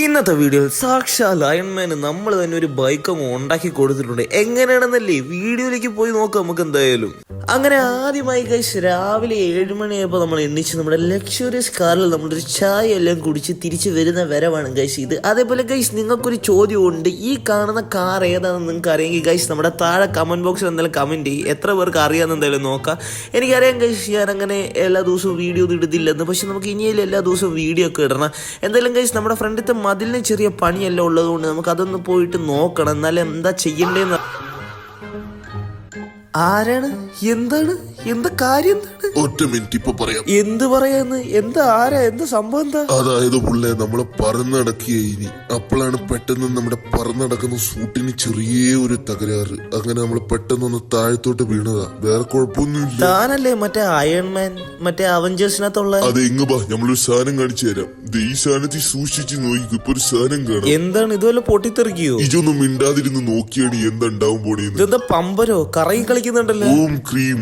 ഇന്നത്തെ വീഡിയോയിൽ സാക്ഷാൽ അയൺമാന് നമ്മൾ തന്നെ ഒരു ബൈക്ക് അങ്ങ് ഉണ്ടാക്കി കൊടുത്തിട്ടുണ്ട്. എങ്ങനെയാണെന്നല്ലേ? വീഡിയോയിലേക്ക് പോയി നോക്കാം നമുക്ക് എന്തായാലും അങ്ങനെ ആദ്യമായി കഴിച്ച് രാവിലെ ഏഴ് മണിയായപ്പോൾ നമ്മൾ എണ്ണിച്ച് നമ്മുടെ ലക്ഷറിയസ് കാറിൽ നമ്മളൊരു ചായ എല്ലാം കുടിച്ച് തിരിച്ച് വരുന്ന വരവാണ് ഗൈസ് ഇത്. അതേപോലെ ഗൈസ് നിങ്ങൾക്കൊരു ചോദ്യമുണ്ട് ഈ കാണുന്ന കാർ ഏതാണെന്ന് നിങ്ങൾക്ക് അറിയെങ്കിൽ ഗൈസ് നമ്മുടെ താഴെ കമന്റ് ബോക്സിൽ എന്തായാലും കമന്റ് ചെയ്യും. എത്ര പേർക്ക് അറിയാമെന്ന് എന്തായാലും നോക്കാം. എനിക്കറിയാം ഗൈസ് ഞാൻ അങ്ങനെ എല്ലാ ദിവസവും വീഡിയോ ഒന്നും ഇടുന്നില്ലെന്ന് പക്ഷെ നമുക്ക് ഇനിയും എല്ലാ ദിവസവും വീഡിയോ ഒക്കെ ഇടണം. എന്തായാലും ഗൈസ് നമ്മുടെ ഫ്രണ്ടിത്തെ മതിലിന് ചെറിയ പണിയെല്ലാം ഉള്ളതുകൊണ്ട് നമുക്ക് അതൊന്ന് പോയിട്ട് നോക്കണം. എന്നാലും എന്താ ചെയ്യണ്ടേന്ന് ആരാണ്? എന്താണ്? എന്താ കാര്യം ഒറ്റ മിനിറ്റ് ഇപ്പൊ പറയാം. എന്ത് പറയാന്ന്? എന്താ ആരാ? എന്താ സംഭവം എന്താ? അതായത് പുള്ളെ നമ്മൾ പറന്നടക്കിയ ഇനി. അപ്പോഴാണ് പെട്ടെന്ന് നമ്മുടെ പറന്നടക്കുന്ന സൂട്ടിന് ചെറിയ ഒരു തകരാറ്. അങ്ങനെ നമ്മൾ പെട്ടെന്നൊന്ന് താഴത്തോട്ട് വീണതാ. വേറെ കുഴപ്പമൊന്നുമില്ല. താനല്ലേ മറ്റേ അയൺമാൻ മറ്റേ അവഞ്ചേഴ്സിനകത്തുള്ള അത് എങ്ങ് ബാ നമ്മളൊരു സാധനം കാണിച്ചു തരാം. ദേ ഈ സാധനത്തിൽ സൂക്ഷിച്ച് നോക്കി ഇപ്പൊ ഒരു സാധനം കാണാം. എന്താണ് ഇതുപോലെ പൊട്ടിത്തെറിക്കോ? ഇതൊന്നും മിണ്ടാതിരുന്ന് നോക്കിയാണ് എന്താ ഉണ്ടാവും പോണേന്ന്. ഇതെന്താ പമ്പരോ? കറങ്ങി കളിക്കുന്നുണ്ടല്ലോ. ഓം ക്രീം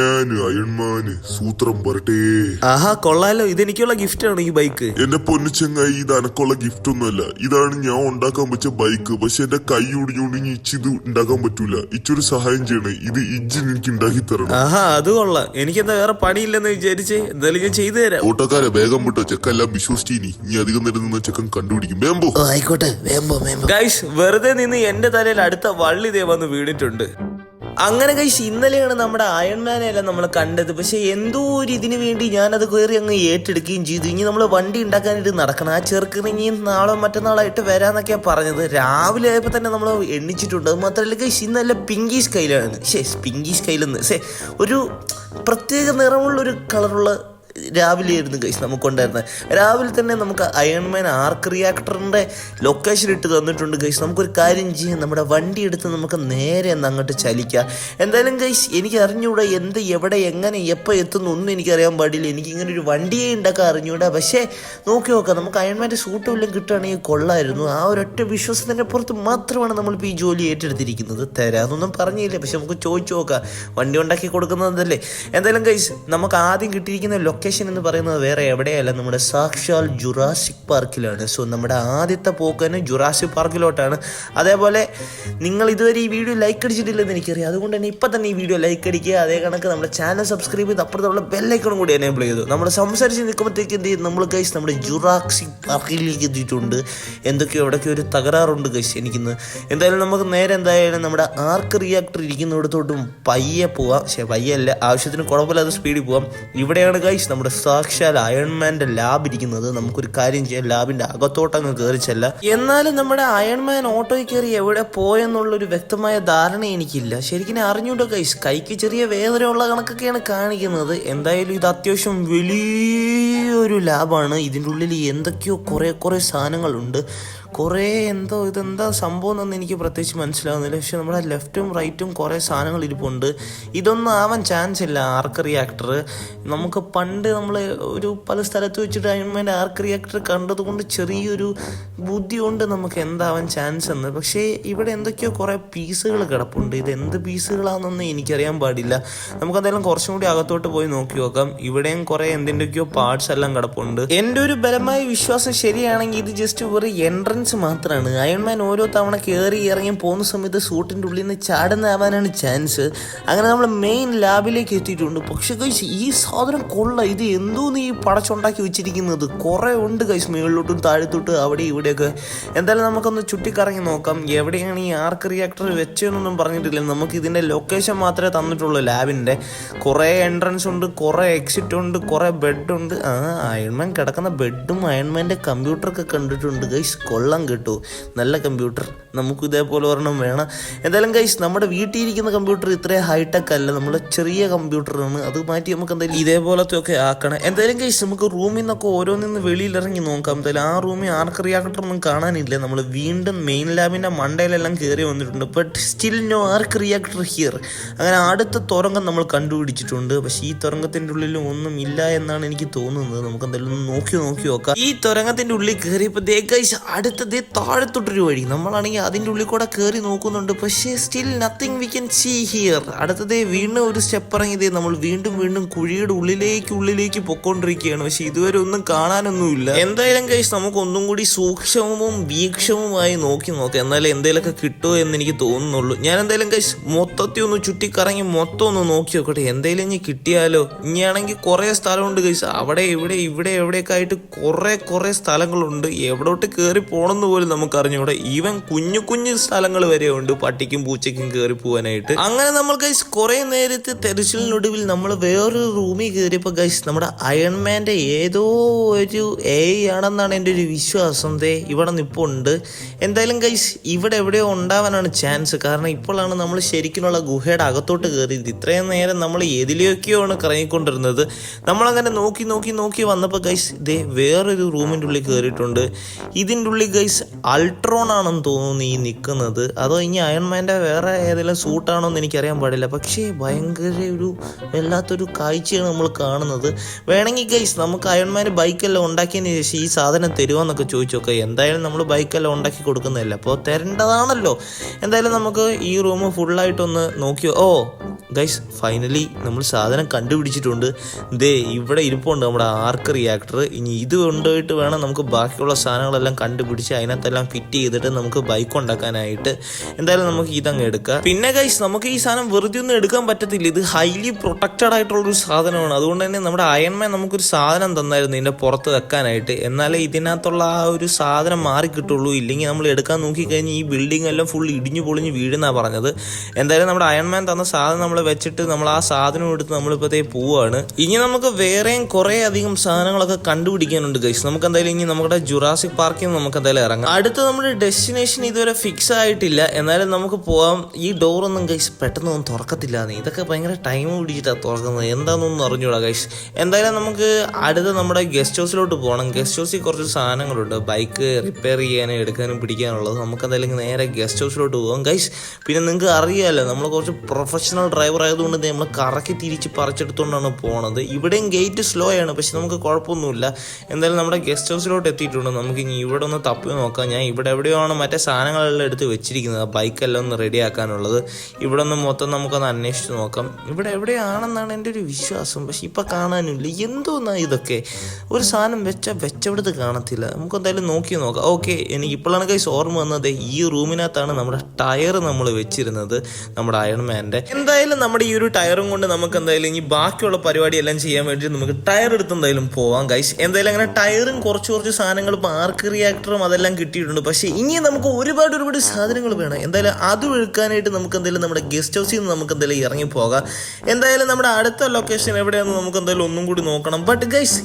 അയൺമാന് അയൺമാന്. സൂത്രം പറട്ടെ. ആഹാ കൊള്ളാലോ. ഇതെനിക്കുള്ള ഗിഫ്റ്റ് ആണ് ഈ ബൈക്ക് എന്റെ പൊന്നു ചങ്ങായി ഇത് അനക്കുള്ള ഗിഫ്റ്റ് ഒന്നുമല്ല. ഇതാണ് ഞാൻ ഉണ്ടാക്കാൻ വെച്ച ബൈക്ക് പക്ഷെ എന്റെ കൈ ഒടിഞ്ഞുകൊണ്ട് ഇനി ഇച്ച് ഇത് ഉണ്ടാക്കാൻ പറ്റൂല. ഇച്ചൊരു സഹായം ചെയ്യണേ. ഇത് ഇജ്ജിന് എനിക്ക് ഉണ്ടാക്കി തരണം. ആഹാ അത് കൊള്ളാം. എനിക്കെന്താ വേറെ പണിയില്ലെന്ന് വിചാരിച്ച്? എന്തായാലും ഞാൻ ചെയ്തു തരാം. ഓട്ടോക്കാരെ വേഗം വിട്ടോ. ചെക്കെല്ലാം വിശ്വസിച്ചിനി. ഇനി അധികം നേരം നിന്ന് ചെക്കൻ കണ്ടുപിടിക്കും. വേമ്പോ ആയിക്കോട്ടെ. വേമ്പോ വേമ്പോ ഗൈസ് വെറുതെ നിന്ന് എന്റെ തലയിൽ അടുത്ത വള്ളി ദേ വന്ന് വീണിട്ടുണ്ട്. അങ്ങനെ കഴിച്ച് ഇന്നലെയാണ് നമ്മുടെ അയൺമാനെ എല്ലാം നമ്മൾ കണ്ടത്. പക്ഷെ എന്തോ ഒരു ഇതിനു വേണ്ടി ഞാനത് കയറി അങ്ങ് ഏറ്റെടുക്കുകയും ചെയ്തു. ഇനി നമ്മൾ വണ്ടി ഉണ്ടാക്കാനായിട്ട് നടക്കണം. ആ ചെറുക്കിന് ഇനി നാളോ മറ്റന്നാളായിട്ട് വരാന്നൊക്കെയാണ് പറഞ്ഞത്. രാവിലെ ആയപ്പോൾ തന്നെ നമ്മൾ എണ്ണിച്ചിട്ടുണ്ട്. അത് മാത്രമല്ല കഴിച്ച് ഇന്നല്ല പിങ്കി സ്കൈലാണ് ശേ പിങ്കി സ്കൈലെന്ന് ശേ ഒരു പ്രത്യേക നിറമുള്ള ഒരു കളറുള്ള രാവിലെ ആയിരുന്നു ഗൈസ് നമുക്കുണ്ടായിരുന്നത്. രാവിലെ തന്നെ നമുക്ക് അയൺമാൻ ആർക്ക് റിയാക്ടറിന്റെ ലൊക്കേഷൻ ഇട്ട് തന്നിട്ടുണ്ട് ഗൈസ് നമുക്കൊരു കാര്യം ചെയ്യാം. നമ്മുടെ വണ്ടി എടുത്ത് നമുക്ക് നേരെ ഒന്ന് അങ്ങോട്ട് ചലിക്കാം. എന്തായാലും ഗൈസ് എനിക്ക് അറിഞ്ഞൂടാ എന്ത് എവിടെ എങ്ങനെ എപ്പോൾ എത്തുന്നു ഒന്നും എനിക്കറിയാൻ പാടില്ല. എനിക്ക് ഇങ്ങനെ ഒരു വണ്ടിയെ ഉണ്ടാക്കാൻ അറിഞ്ഞൂടാ. പക്ഷേ നോക്കി നോക്കാം. നമുക്ക് അയൺമാന്റെ സൂട്ട് എല്ലാം കിട്ടുകയാണെങ്കിൽ കൊള്ളായിരുന്നു. ആ ഒരൊറ്റ വിശ്വാസത്തിന്റെ പുറത്ത് മാത്രമാണ് നമ്മളിപ്പോൾ ഈ ജോലി ഏറ്റെടുത്തിരിക്കുന്നത്. തരാമെന്നൊന്നും പറഞ്ഞില്ല. പക്ഷെ നമുക്ക് ചോദിച്ചു നോക്കാം. വണ്ടി ഉണ്ടാക്കി കൊടുക്കുന്നതല്ലേ? എന്തായാലും ഗൈസ് നമുക്ക് ആദ്യം കിട്ടിയിരിക്കുന്ന ലൊക്കേഷൻ എന്ന് പറയുന്നത് വേറെ എവിടെയല്ല നമ്മുടെ സാക്ഷാൽ ജുറാസിക് പാർക്കിലാണ്. സോ നമ്മുടെ ആദ്യത്തെ പോക്കന് ജുറാസിക് പാർക്കിലോട്ടാണ്. അതേപോലെ നിങ്ങൾ ഇതുവരെ ഈ വീഡിയോ ലൈക്ക് അടിച്ചിട്ടില്ലെന്ന് എനിക്കറിയാം. അതുകൊണ്ട് തന്നെ ഇപ്പം തന്നെ ഈ വീഡിയോ ലൈക്ക് അടിക്കുക. അതേ കണക്ക് നമ്മുടെ ചാനൽ സബ്സ്ക്രൈബ് ചെയ്ത് അപ്പുറത്തുള്ള ബെല്ലൈക്കണം കൂടി എനേബിൾ ചെയ്തു. നമ്മൾ സംസാരിച്ച് നിൽക്കുമ്പോഴത്തേക്ക് എന്ത് ചെയ്യും നമ്മൾ കഴിച്ച് നമ്മുടെ ജുറാസിക് പാർക്കിലേക്ക് എത്തിയിട്ടുണ്ട്. എന്തൊക്കെയോ എവിടെയൊക്കെ ഒരു തകരാറുണ്ട് ഗൈസ് എനിക്കിന്ന്. എന്തായാലും നമുക്ക് നേരെ എന്തായാലും നമ്മുടെ ആർക്ക് റിയാക്ടർ ഇരിക്കുന്നിടത്തോട്ടും പയ്യെ പോവാം. പക്ഷേ പയ്യല്ല. ആവശ്യത്തിന് കുഴപ്പമില്ലാതെ സ്പീഡിൽ പോവാം. ഇവിടെയാണ് ഗൈസ് നമ്മുടെ സാക്ഷാൽ അയൺമാന്റെ ലാബ് ഇരിക്കുന്നത് നമുക്കൊരു കാര്യം ചെയ്യാം. ലാബിന്റെ അകത്തോട്ടങ്ങ് കയറിച്ചല്ല എന്നാലും നമ്മുടെ അയൺമാൻ ഓട്ടോയിൽ കയറി എവിടെ പോയെന്നുള്ള ഒരു വ്യക്തമായ ധാരണ എനിക്കില്ല. ശരിക്കും അറിഞ്ഞൂട്ടോ കൈക്ക് ചെറിയ വേദനയുള്ള കണക്കൊക്കെയാണ് കാണിക്കുന്നത്. എന്തായാലും ഇത് അത്യാവശ്യം വലിയൊരു ലാബാണ് ഇതിന്റെ ഉള്ളിൽ എന്തൊക്കെയോ കുറേ കുറേ സാധനങ്ങളുണ്ട്. കുറേ എന്തോ ഇതെന്താ സംഭവം എന്നൊന്നും എനിക്ക് പ്രത്യേകിച്ച് മനസ്സിലാവുന്നില്ല. പക്ഷെ നമ്മുടെ ലെഫ്റ്റും റൈറ്റും കുറേ സാധനങ്ങൾ ഇരിപ്പുണ്ട്. ഇതൊന്നും ആവാൻ ചാൻസ് ഇല്ല ആർക്ക് റിയാക്ടർ നമുക്ക് പണ്ട് നമ്മൾ ഒരു പല സ്ഥലത്ത് വെച്ചിട്ട് അയൺമാന്റെ ആർക്ക് റിയാക്ടർ കണ്ടതുകൊണ്ട് ചെറിയൊരു ബുദ്ധി കൊണ്ട് നമുക്ക് എന്താവാൻ ചാൻസ് എന്ന്. പക്ഷേ ഇവിടെ എന്തൊക്കെയോ കുറേ പീസുകൾ കിടപ്പുണ്ട്. ഇത് എന്ത് പീസുകളാണെന്നൊന്നും എനിക്കറിയാൻ പാടില്ല. നമുക്കെന്തായാലും കുറച്ചും കൂടി അകത്തോട്ട് പോയി നോക്കി നോക്കാം. ഇവിടെയും കുറേ എന്തിന്റെയൊക്കെയോ പാർട്സ് എല്ലാം കിടപ്പുണ്ട്. എന്റെ ഒരു ബലമായ വിശ്വാസം ശരിയാണെങ്കിൽ ഇത് ജസ്റ്റ് ഒരു എൻട്രൻസ് മാത്രമാണ് അയൺമാൻ ഓരോ തവണ കയറി ഇറങ്ങി പോകുന്ന സമയത്ത് സൂട്ടിന്റെ ഉള്ളിൽ നിന്ന് ചാടുന്നാവാനാണ് ചാൻസ് അങ്ങനെ നമ്മൾ മെയിൻ ലാബിലേക്ക് എത്തിയിട്ടുണ്ട്. പക്ഷേ കൈസ് ഈ സാധനം കൊള്ള. ഇത് എന്തോന്ന് ഈ പടച്ചുണ്ടാക്കി വെച്ചിരിക്കുന്നത്? കുറേ ഉണ്ട് കൈസ് മുകളിലോട്ടും താഴെത്തോട്ട് അവിടെ ഇവിടെയൊക്കെ. എന്തായാലും നമുക്കൊന്ന് ചുറ്റിക്കറങ്ങി നോക്കാം. എവിടെയാണ് ഈ ആർക്ക് റിയാക്ടർ വെച്ചതെന്നൊന്നും പറഞ്ഞിട്ടില്ല. നമുക്ക് ഇതിന്റെ ലൊക്കേഷൻ മാത്രമേ തന്നിട്ടുള്ളൂ ലാബിന്റെ കുറേ എൻട്രൻസ് ഉണ്ട് കുറേ എക്സിറ്റ് ഉണ്ട് കുറേ ബെഡുണ്ട് ആ അയൺമാൻ കിടക്കുന്ന ബെഡും അയൺമാന്റെ കമ്പ്യൂട്ടറൊക്കെ കണ്ടിട്ടുണ്ട് കൈസ് കൊള്ളാം. കിട്ടൂ. നല്ല കമ്പ്യൂട്ടർ. നമുക്ക് ഇതേപോലെ ഒരെണ്ണം വേണം. എന്തായാലും കൈസ് നമ്മുടെ വീട്ടിൽ ഇരിക്കുന്ന കമ്പ്യൂട്ടർ ഇത്രയും ഹൈടെക് അല്ല. നമ്മുടെ ചെറിയ കമ്പ്യൂട്ടറാണ്. അത് മാറ്റി നമുക്ക് എന്തായാലും ഇതേപോലത്തെ ഒക്കെ ആക്കണം. എന്തായാലും കൈസ് നമുക്ക് റൂമിൽ നിന്നൊക്കെ ഓരോന്നിന്ന് വെളിയിൽ ഇറങ്ങി നോക്കാം. എന്തായാലും ആ റൂമിൽ ആർക്ക് റിയാക്ടർ ഒന്നും കാണാനില്ല. നമ്മൾ വീണ്ടും മെയിൻ ലാബിന്റെ മണ്ടയിലെല്ലാം കയറി വന്നിട്ടുണ്ട്. But still no ark reactor here അങ്ങനെ അടുത്ത തുരങ്കം നമ്മൾ കണ്ടുപിടിച്ചിട്ടുണ്ട്. പക്ഷേ ഈ തുരങ്കത്തിന്റെ ഉള്ളിൽ ഒന്നും ഇല്ല എന്നാണ് എനിക്ക് തോന്നുന്നത്. നമുക്ക് എന്തായാലും നോക്കി നോക്കി നോക്കാം. ഈ തുരങ്കത്തിന്റെ ഉള്ളിൽ ദേ ഗൈസ് അടുത്ത ദേ താഴത്തോട്ടൊരു വഴി. നമ്മളാണെങ്കിൽ അതിന്റെ ഉള്ളിൽ കൂടെ കയറി നോക്കുന്നുണ്ട്. പക്ഷേ still nothing we can see here അടുത്തതേ വീണ്ടും ഒരു സ്റ്റെപ്പ് ഇറങ്ങിയതേ നമ്മൾ വീണ്ടും വീണ്ടും കുഴിയുടെ ഉള്ളിലേക്ക് ഉള്ളിലേക്ക് പൊക്കോണ്ടിരിക്കുകയാണ് പക്ഷെ ഇതുവരെ ഒന്നും കാണാനൊന്നുമില്ല. എന്തായാലും കഴിച്ച് നമുക്ക് ഒന്നും കൂടി സൂക്ഷ്മവും വീക്ഷവുമായി നോക്കി നോക്കാം. എന്നാലും എന്തെങ്കിലുമൊക്കെ കിട്ടുമോ എന്ന് എനിക്ക് തോന്നുന്നുള്ളൂ. ഞാൻ എന്തായാലും കഴിച്ച് മൊത്തത്തിൽ ഒന്ന് ചുറ്റിക്കറങ്ങി മൊത്തം ഒന്ന് നോക്കി നോക്കട്ടെ. എന്തെങ്കിലും ഇനി കിട്ടിയാലോ? ഇനിയാണെങ്കിൽ കുറേ സ്ഥലമുണ്ട് കഴിച്ച് അവിടെ ഇവിടെ ഇവിടെ എവിടെയൊക്കെ ആയിട്ട് കുറേ കുറേ സ്ഥലങ്ങളുണ്ട്. എവിടോട്ട് കയറി പോകണമെന്ന് പോലും നമുക്ക് അറിഞ്ഞൂടെ ഈവൻ കുഞ്ഞു കുഞ്ഞു സ്ഥലങ്ങൾ വരെ ഉണ്ട് പട്ടിക്കും പൂച്ചയ്ക്കും കയറി പോകാനായിട്ട് അങ്ങനെ നമ്മൾ ഗൈസ് കുറെ നേരത്തെ തെരച്ചിലിനൊടുവിൽ നമ്മൾ വേറൊരു റൂമിൽ കയറിയപ്പോൾ ഗൈസ് നമ്മുടെ അയൺമാന്റെ ഏതോ ഒരു എ ആണെന്നാണ് എന്റെ ഒരു വിശ്വാസം. ദേ ഇവിടെ നിപ്പുണ്ട് എന്തായാലും ഗൈസ് ഇവിടെ എവിടെയോ ഉണ്ടാവാനാണ് ചാൻസ് കാരണം ഇപ്പോഴാണ് നമ്മൾ ശരിക്കുമുള്ള ഗുഹയുടെ അകത്തോട്ട് കയറിയത് ഇത്രയും നേരം നമ്മൾ ഏതിലെയൊക്കെയോ ആണ് കറങ്ങിക്കൊണ്ടിരുന്നത്? നമ്മളങ്ങനെ നോക്കി നോക്കി നോക്കി വന്നപ്പോൾ ഗൈസ് ദേ വേറൊരു റൂമിന്റെ ഉള്ളിൽ കയറിയിട്ടുണ്ട് ഇതിന്റെ ഉള്ളിൽ ഗൈസ് അൾട്രോൺ ആണെന്ന് തോന്നുന്നു ഈ നിൽക്കുന്നത് അതോ ഇനി അയൺമാന്റെ വേറെ ഏതെങ്കിലും സൂട്ടാണോ എന്ന് എനിക്കറിയാൻ പാടില്ല. പക്ഷേ ഭയങ്കര ഒരു വല്ലാത്തൊരു കാഴ്ചയാണ് നമ്മൾ കാണുന്നത്. വേണമെങ്കിൽ ഗൈസ് നമുക്ക് അയൺമാൻ ബൈക്കെല്ലാം ഉണ്ടാക്കിയതിന് ശേഷം ഈ സാധനം തരുമോന്നൊക്കെ ചോദിച്ചു നോക്കുക എന്തായാലും നമ്മൾ ബൈക്കെല്ലാം ഉണ്ടാക്കി കൊടുക്കുന്നതല്ല? അപ്പോൾ തരേണ്ടതാണല്ലോ. എന്തായാലും നമുക്ക് ഈ റൂം ഫുള്ളായിട്ടൊന്ന് നോക്കിയോ? ഓ ഗൈസ് ഫൈനലി നമ്മൾ സാധനം കണ്ടുപിടിച്ചിട്ടുണ്ട്. ദേ ഇവിടെ ഇരിപ്പുണ്ട് നമ്മുടെ ആർക്ക് റിയാക്ടർ ഇനി ഇത് കൊണ്ടുപോയിട്ട് വേണം നമുക്ക് ബാക്കിയുള്ള സാധനങ്ങളെല്ലാം കണ്ടുപിടിച്ച് അതിനകത്തെല്ലാം ഫിറ്റ് ചെയ്തിട്ട് നമുക്ക് ബൈക്ക് ഉണ്ടാക്കാനായിട്ട്. എന്തായാലും നമുക്ക് ഇതങ്ങ് എടുക്കാം. പിന്നെ ഗൈസ് നമുക്ക് ഈ സാധനം വെറുതെ ഒന്നും എടുക്കാൻ പറ്റത്തില്ല. ഇത് ഹൈലി പ്രൊട്ടക്റ്റഡ് ആയിട്ടുള്ള ഒരു സാധനമാണ്. അതുകൊണ്ട് തന്നെ നമ്മുടെ അയൺമാൻ നമുക്കൊരു സാധനം തന്നായിരുന്നു ഇതിന്റെ പുറത്ത് വെക്കാനായിട്ട്. എന്നാലേ ഇതിനകത്തുള്ള ആ ഒരു സാധനം മാറി കിട്ടുള്ളൂ. ഇല്ലെങ്കിൽ നമ്മൾ എടുക്കാൻ നോക്കിക്കഴിഞ്ഞാൽ ഈ ബിൽഡിംഗ് എല്ലാം ഫുൾ ഇടിഞ്ഞു പൊളിഞ്ഞ് വീഴുന്നാണ് പറഞ്ഞത്. എന്തായാലും നമ്മുടെ അയൺമാൻ തന്ന സാധനം നമ്മൾ വെച്ചിട്ട് നമ്മൾ ആ സാധനം എടുത്ത് നമ്മളിപ്പോഴത്തേ പോവാണ്. ഇനി നമുക്ക് വേറെയും കുറേ അധികം സാധനങ്ങളൊക്കെ കണ്ടുപിടിക്കാനുണ്ട് ഗൈസ് നമുക്ക് എന്തായാലും ഇനി നമ്മുടെ ജുറാസിക് പാർക്കിൽ നിന്ന് നമുക്ക് എന്തായാലും ഇറങ്ങാം. അടുത്ത നമ്മുടെ ഡെസ്റ്റിനേഷൻ ഇതുവരെ ഫിക്സ് ആയിട്ടില്ല. എന്നാലും നമുക്ക് പോവാം. ഈ ഡോറൊന്നും ഗൈസ് പെട്ടെന്നൊന്നും തുറക്കത്തില്ല ഇതൊക്കെ ഭയങ്കര ടൈം പിടിച്ചിട്ടാണ് തുറക്കുന്നത്. എന്താണെന്നൊന്നും അറിഞ്ഞൂടാ ഗൈസ് എന്തായാലും നമുക്ക് അടുത്ത നമ്മുടെ ഗസ്റ്റ് ഹൗസിലോട്ട് പോകണം ഗസ്റ്റ് ഹൗസിൽ കുറച്ച് സാധനങ്ങളുണ്ട്. ബൈക്ക് റിപ്പയർ ചെയ്യാനും എടുക്കാനും പിടിക്കാനുള്ളത്. നമുക്ക് എന്തായാലും നേരെ ഗസ്റ്റ് ഹൗസിലോട്ട് പോകാം ഗൈസ് പിന്നെ നിങ്ങൾക്ക് അറിയാമല്ലോ നമ്മൾ കുറച്ച് പ്രൊഫഷണൽ ഡ്രൈവർ ആയതുകൊണ്ട് നമ്മൾ കറക്കി തിരിച്ച് പറിച്ചെടുത്തുകൊണ്ടാണ് പോണത്. ഇവിടെയും ഗേറ്റ് സ്ലോ ആണ് പക്ഷെ നമുക്ക് കുഴപ്പമൊന്നുമില്ല. എന്തായാലും നമ്മുടെ ഗസ്റ്റ് ഹൗസിലോട്ട് എത്തിയിട്ടുണ്ട്. നമുക്ക് ഇനി ഇവിടെ ഒന്ന് തപ്പി നോക്കാം. ഞാൻ ഇവിടെ എവിടെയാണ് മറ്റേ സാധനങ്ങളെല്ലാം എടുത്ത് വെച്ചിരിക്കുന്നത്? ബൈക്കെല്ലാം ഒന്ന് റെഡി ആക്കാനുള്ളത്. ഇവിടെ ഒന്ന് മൊത്തം നമുക്കൊന്ന് അന്വേഷിച്ച് നോക്കാം. ഇവിടെ എവിടെയാണെന്നാണ് എന്റെ ഒരു വിശ്വാസം. പക്ഷെ ഇപ്പം കാണാനില്ല. എന്തോന്നാ ഇതൊക്കെ? ഒരു സാധനം വെച്ച വെച്ചവിടുത്ത് കാണത്തില്ല. നമുക്ക് എന്തായാലും നോക്കി നോക്കാം. ഓക്കെ എനിക്ക് ഇപ്പോഴാണ് കൈസ് ഓർമ്മ വന്നത് ഈ റൂമിനകത്താണ് നമ്മുടെ ടയർ നമ്മൾ വെച്ചിരുന്നത്. നമ്മുടെ അയൺമാന്റെ എന്തായാലും നമ്മുടെ ഈ ഒരു ടയറും കൊണ്ട് നമുക്ക് എന്തായാലും ഇനി ബാക്കിയുള്ള പരിപാടി എല്ലാം ചെയ്യാൻ വേണ്ടി നമുക്ക് ടയർ എടുത്ത് എന്തായാലും പോവാം ഗൈസ് എന്തായാലും അങ്ങനെ ടയറും കുറച്ച് കുറച്ച് സാധനങ്ങളും ആർക്ക് റിയാക്ടറും അതെല്ലാം കിട്ടിയിട്ടുണ്ട്. പക്ഷേ ഇനി നമുക്ക് ഒരുപാട് ഒരുപാട് സാധനങ്ങൾ വേണം. എന്തായാലും അത് എടുക്കാനായിട്ട് നമുക്ക് എന്തായാലും നമ്മുടെ ഗസ്റ്റ് ഹൗസിൽ നിന്ന് നമുക്ക് എന്തായാലും ഇറങ്ങി പോകാം. എന്തായാലും നമ്മുടെ അടുത്ത ലൊക്കേഷൻ എവിടെയാണെന്ന് നമുക്ക് എന്തായാലും ഒന്നും കൂടി നോക്കണം. ബട്ട് ഗൈസ്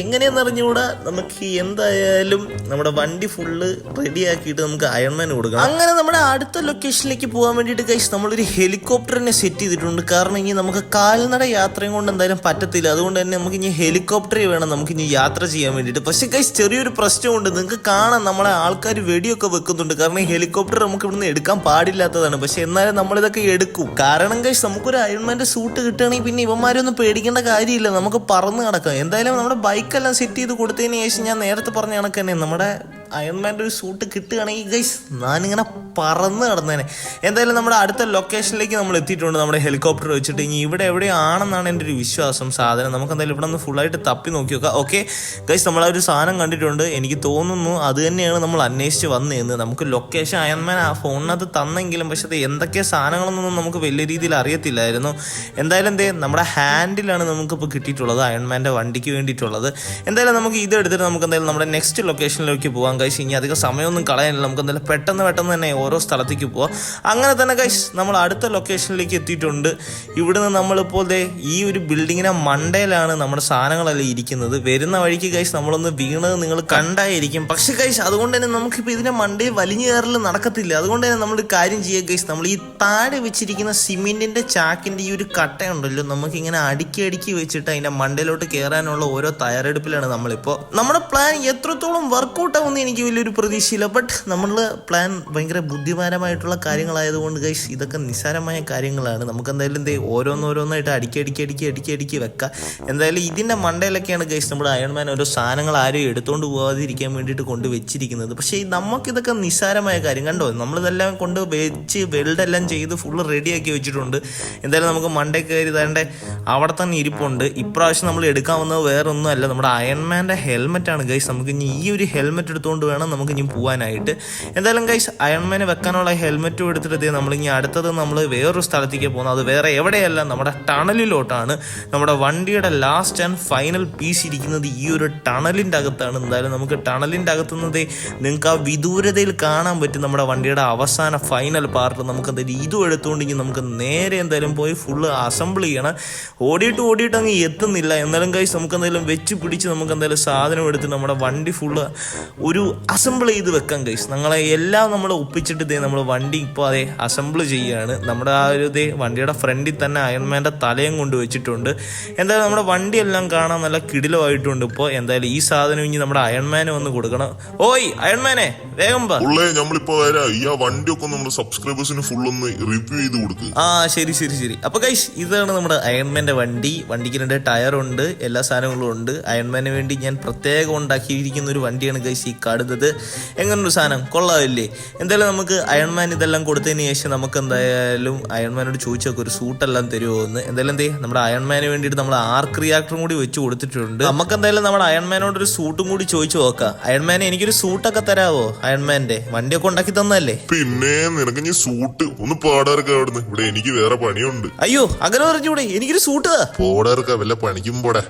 എങ്ങനെയെന്ന് അറിഞ്ഞുകൂടാ? നമുക്ക് എന്തായാലും നമ്മുടെ വണ്ടി ഫുള്ള് റെഡിയാക്കിയിട്ട് നമുക്ക് അയൺമാൻ കൊടുക്കാം അങ്ങനെ നമ്മുടെ അടുത്ത ലൊക്കേഷനിലേക്ക് പോകാൻ വേണ്ടിയിട്ട് ഗൈസ് നമ്മളൊരു ഹെലികോപ്റ്ററിനെ സെറ്റ് ചെയ്തിട്ടുണ്ട്. കാരണം ഇനി നമുക്ക് കാൽനട യാത്രയും കൊണ്ട് എന്തായാലും പറ്റത്തില്ല. അതുകൊണ്ട് തന്നെ നമുക്ക് ഇനി ഹെലികോപ്റ്ററിൽ വേണം നമുക്ക് ഇനി യാത്ര ചെയ്യാൻ വേണ്ടിയിട്ട്. പക്ഷേ കൈസ് ചെറിയൊരു പ്രശ്നമുണ്ട് നിങ്ങൾക്ക് കാണാം നമ്മളെ ആൾക്കാർ വെടിയൊക്കെ വെക്കുന്നുണ്ട്. കാരണം ഈ ഹെലികോപ്റ്റർ നമുക്ക് ഇവിടുന്ന് എടുക്കാൻ പാടില്ലാത്തതാണ്. പക്ഷെ എന്നാലും നമ്മളിതൊക്കെ എടുക്കും. കാരണം കൈസ് നമുക്കൊരു അയൺമാന്റെ സൂട്ട് കിട്ടുകയാണെങ്കിൽ പിന്നെ ഇവന്മാരൊന്നും പേടിക്കേണ്ട കാര്യമില്ല. നമുക്ക് പറന്ന് കിടക്കാം എന്തായാലും നമ്മുടെ ബൈക്കെല്ലാം സെറ്റ് ചെയ്ത് കൊടുത്തതിന് ശേഷം ഞാൻ നേരത്തെ പറഞ്ഞ കണക്ക് തന്നെ നമ്മുടെ അയൺമാന്റെ ഒരു സൂട്ട് കിട്ടുകയാണെങ്കിൽ ഗൈസ് ഞാനിങ്ങനെ പറന്ന് കിടന്നേനെ എന്തായാലും നമ്മുടെ അടുത്ത ലൊക്കേഷനിലേക്ക് നമ്മൾ എത്തിയിട്ടുണ്ട്. നമ്മുടെ ഹെലികോപ്റ്റർ വെച്ചിട്ട്. ഇനി ഇവിടെ എവിടെയാണെന്നാണ് എന്റെ ഒരു വിശ്വാസം സാധനം. നമുക്ക് എന്തായാലും ഇവിടെ നിന്ന് ഫുള്ളായിട്ട് തപ്പി നോക്കി നോക്കാം. ഓക്കെ ഗൈസ് നമ്മൾ ആ ഒരു സാധനം കണ്ടിട്ടുണ്ട്. എനിക്ക് തോന്നുന്നു അത് തന്നെയാണ് നമ്മൾ അന്വേഷിച്ച് വന്നതെന്ന് നമുക്ക് ലൊക്കേഷൻ അയൺമാൻ ആ ഫോണിനകത്ത് തന്നെങ്കിലും പക്ഷെ അത് എന്തൊക്കെ സാധനങ്ങളൊന്നും നമുക്ക് വലിയ രീതിയിൽ അറിയത്തില്ലായിരുന്നു. എന്തായാലും എന്തേ നമ്മുടെ ഹാൻഡിലാണ് നമുക്കിപ്പോൾ കിട്ടിയിട്ടുള്ളത് അയൺമാന്റെ വണ്ടിക്ക് വേണ്ടിയിട്ടുള്ളത്. എന്തായാലും നമുക്ക് ഇതെടുത്തിട്ട് നമുക്ക് എന്തായാലും നമ്മുടെ നെക്സ്റ്റ് ലൊക്കേഷനിലേക്ക് പോകാം ഗൈസ് ഇനി അധികം സമയമൊന്നും കളയാനില്ല. നമുക്ക് എന്തായാലും പെട്ടെന്ന് പെട്ടെന്ന് തന്നെ ഓരോ സ്ഥലത്തേക്ക് പോവാം. അങ്ങനെ തന്നെ കൈസ് നമ്മൾ അടുത്ത ലൊക്കേഷനിലേക്ക് എത്തിയിട്ടുണ്ട്. ഇവിടുന്ന് നമ്മളിപ്പോൾ ദേ ഈ ഒരു ബിൽഡിങ്ങിനെ മണ്ടയിലാണ് നമ്മുടെ സാധനങ്ങളെല്ലാം ഇരിക്കുന്നത്. വരുന്ന വഴിക്ക് കൈസ് നമ്മളൊന്ന് വീണത് നിങ്ങൾ കണ്ടായിരിക്കും. പക്ഷെ കൈസ് അതുകൊണ്ട് തന്നെ നമുക്കിപ്പോൾ ഇതിനെ മണ്ടയിൽ വലിഞ്ഞു കയറൽ നടക്കത്തില്ല. അതുകൊണ്ട് തന്നെ നമ്മൾ കാര്യം ചെയ്യുക കൈസ് നമ്മൾ ഈ താഴെ വെച്ചിരിക്കുന്ന സിമെന്റിന്റെ ചാക്കിന്റെ ഈ ഒരു കട്ടയുണ്ടല്ലോ നമുക്ക് ഇങ്ങനെ അടുക്കി അടുക്കി വെച്ചിട്ട് അതിന്റെ മണ്ടയിലോട്ട് കയറാനുള്ള ഓരോ തയ്യാറെടുപ്പിലാണ് നമ്മളിപ്പോൾ നമ്മുടെ പ്ലാൻ എത്രത്തോളം വർക്കൗട്ട് ആവുമെന്ന് എനിക്ക് വലിയൊരു പ്രതീക്ഷയില്ല. ബട്ട് നമ്മളുടെ പ്ലാൻ ഭയങ്കര ബുദ്ധിമാനമായിട്ടുള്ള കാര്യങ്ങളായതുകൊണ്ട് ഗൈസ് ഇതൊക്കെ നിസ്സാരമായ കാര്യങ്ങളാണ്. നമുക്ക് എന്തായാലും എന്തേ ഓരോന്നോരോന്നായിട്ട് അടുക്കി അടുക്കി അടുക്കി അടുക്കി അടുക്കി വെക്കാം. എന്തായാലും ഇതിന്റെ മണ്ടയിലൊക്കെയാണ് ഗൈസ് നമ്മുടെ അയൺമാൻ ഓരോ സാധനങ്ങൾ ആരും എടുത്തുകൊണ്ട് പോകാതിരിക്കാൻ വേണ്ടിയിട്ട് കൊണ്ട് വെച്ചിരിക്കുന്നത്. പക്ഷേ നമുക്കിതൊക്കെ നിസ്സാരമായ കാര്യം. കണ്ടോ? നമ്മളിതെല്ലാം കൊണ്ട് വെച്ച് വെൽഡെല്ലാം ചെയ്ത് ഫുള്ള് റെഡിയാക്കി വെച്ചിട്ടുണ്ട്. എന്തായാലും നമുക്ക് മണ്ടേ കയറി തരേണ്ട അവിടെ തന്നെ ഇരിപ്പുണ്ട്. ഇപ്രാവശ്യം നമ്മൾ എടുക്കാൻ വന്നത് അല്ല ഒന്നുമല്ല നമ്മുടെ അയൺമാന്റെ ഹെൽമെറ്റാണ് ഗൈസ് നമുക്ക് ഇനി ഈ ഒരു ഹെൽമെറ്റ് എടുത്തുകൊണ്ട് വേണം നമുക്ക് ഇനി പോകാനായിട്ട് എന്തായാലും ഗൈസ് അയൺമാന് വെക്കാനുള്ള ഹെൽമെറ്റും എടുത്തിട്ട് നമ്മളിനി അടുത്തത് നമ്മൾ വേറൊരു സ്ഥലത്തേക്ക് പോകുന്നത് അത് വേറെ എവിടെയല്ല നമ്മുടെ ടണലിലോട്ടാണ്. നമ്മുടെ വണ്ടിയുടെ ലാസ്റ്റ് ആൻഡ് ഫൈനൽ പീസ് ഇരിക്കുന്നത് ഈ ഒരു ടണലിന്റെ അകത്താണ്. എന്തായാലും നമുക്ക് ടണലിന്റെ അകത്തുന്നത് നിങ്ങൾക്ക് ആ വിദൂരതയിൽ കാണാൻ പറ്റും നമ്മുടെ വണ്ടിയുടെ അവസാന ഫൈനൽ പാർട്ട് നമുക്ക് എന്തായാലും ഇതും എടുത്തുകൊണ്ടെങ്കിൽ നമുക്ക് നേരെ എന്തായാലും പോയി ഫുള്ള് അസംബിൾ ചെയ്യണം. ഓടിയിട്ട് ഓടിയിട്ട് അങ്ങ് എത്തുന്നില്ല. എന്നാലും കൈസ് നമുക്ക് എന്തായാലും വെച്ച് പിടിച്ച് നമുക്ക് എന്തായാലും സാധനം എടുത്ത് നമ്മുടെ വണ്ടി ഫുള്ള് ഒരു അസംബിൾ ചെയ്ത് വെക്കാം കൈസ് നമ്മളെ എല്ലാം നമ്മൾ ഒപ്പിച്ചിട്ട് ഇതേ നമ്മൾ വണ്ടി ഇപ്പോൾ അതെ അസംബിൾ ചെയ്യുകയാണ് നമ്മുടെ ആ ഒരു ഇതേ വണ്ടിയുടെ ഫ്രണ്ടിൽ തന്നെ അയൺമാന്റെ തലയും കൊണ്ട് വെച്ചിട്ടുണ്ട്. എന്തായാലും നമ്മുടെ വണ്ടിയെല്ലാം കാണാൻ നല്ല കിടിലമായിട്ടുണ്ട് ഇപ്പോൾ എന്തായാലും ഈ സാധനം ഇനി നമ്മുടെ അയൺമാനെ ഒന്ന് കൊടുക്കണം. ഓയ് അയൺമാനെ വേഗം വാ. ഉള്ളേ നമ്മളിപ്പോ ഈ ആ വണ്ടിയൊക്കെ നമ്മുടെ സബ്സ്ക്രൈബേഴ്സിന് ഫുൾ ഒന്ന് റിവ്യൂ ചെയ്ത് കൊടുക്ക്. ആ ശരി ശരി ശരി. അപ്പൊ ഗൈസ് ഇതാണ് നമ്മുടെ അയൺമാന്റെ വണ്ടി. വണ്ടിക്ക് രണ്ട് ടയറുണ്ട് എല്ലാ സാധനങ്ങളും ഉണ്ട്. അയൺമാന് വേണ്ടി ഞാൻ പ്രത്യേകം ഉണ്ടാക്കിയിരിക്കുന്ന ഒരു വണ്ടിയാണ് ഗൈസ് ഈ കടുത്തത് എങ്ങനൊരു സാധനം? കൊള്ളാവില്ലേ? എന്തായാലും നമുക്ക് അയൺമാൻ ഇതെല്ലാം കൊടുത്തതിന് ശേഷം നമുക്ക് എന്തായാലും അയൺമാനോട് ചോദിച്ചൊക്കെ ഒരു സൂട്ടെല്ലാം തരുമോ എന്ന്. എന്തായാലും എന്തേ നമ്മുടെ അയൺമാന് വേണ്ടിയിട്ട് നമ്മൾ ആർക്ക് റിയാക്ടറും കൂടി വെച്ച് കൊടുത്തിട്ടുണ്ട്. നമുക്ക് എന്തായാലും നമ്മുടെ അയൺമാനോട് ഒരു സൂട്ടും കൂടി ചോദിച്ചു നോക്കാം. അയൺമാനെ എനിക്കൊരു സൂട്ടൊക്കെ തരാവോ? അയൺമാന്റെ വണ്ടിയൊക്കെ ഉണ്ടാക്കി തന്നല്ലേ പിന്നെ നിനക്ക് ഇനി സൂട്ട്. ഒന്ന് പാടാറൊക്കെ അവിടുന്ന്. ഇവിടെ എനിക്ക് വേറെ പണിയുണ്ട്. അയ്യോ അങ്ങനെ പറഞ്ഞൂടെ എനിക്കൊരു സൂട്ട് താ. പോടാറൊക്കെ വല്ല പണിക്കും പോടാ.